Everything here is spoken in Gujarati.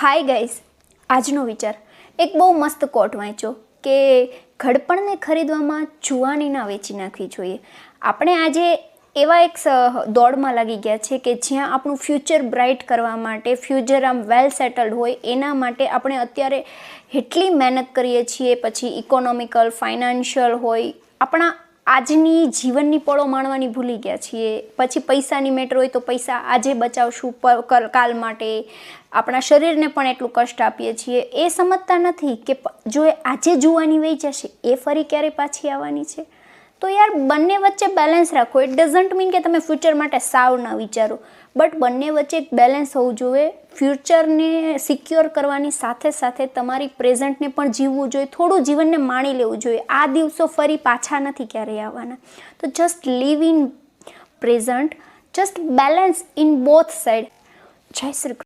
હાય ગાઈઝ, આજનો વિચાર. એક બહુ મસ્ત કોટ વાંચ્યો કે ઘડપણને ખરીદવામાં જુવાની ના વેચી નાખવી જોઈએ. આપણે આજે એવા એક દોડમાં લાગી ગયા છે કે જ્યાં આપણું ફ્યુચર બ્રાઇટ કરવા માટે ફ્યુચર આમ વેલ સેટલ્ડ હોય, એના માટે આપણે અત્યારે એટલી મહેનત કરીએ છીએ. પછી ઇકોનોમિકલ ફાઇનાન્શિયલ હોય, આપણા આજની જીવનની પળો માણવાની ભૂલી ગયા છીએ. પછી પૈસાની મેટર હોય તો પૈસા આજે બચાવશું કાલ માટે. આપણા શરીરને પણ એટલું કષ્ટ આપીએ છીએ. એ સમજતા નથી કે જો એ આજે જોવાની વહી જશે, એ ફરી ક્યારે પાછી આવવાની છે? તો યાર બંને વચ્ચે બેલેન્સ રાખો. ઇટ ડઝન્ટ મીન કે તમે ફ્યુચર માટે સાવ ન વિચારો. બટ બંને વચ્ચે એક બેલેન્સ હોવું જોઈએ. ફ્યુચરને સિક્યોર કરવાની સાથે સાથે તમારી પ્રેઝન્ટને પણ જીવવું જોઈએ. થોડું જીવનને માણી લેવું જોઈએ. આ દિવસો ફરી પાછા નથી ક્યારેય આવવાના. તો just live in present just balance in both side Jay Shri Krishna.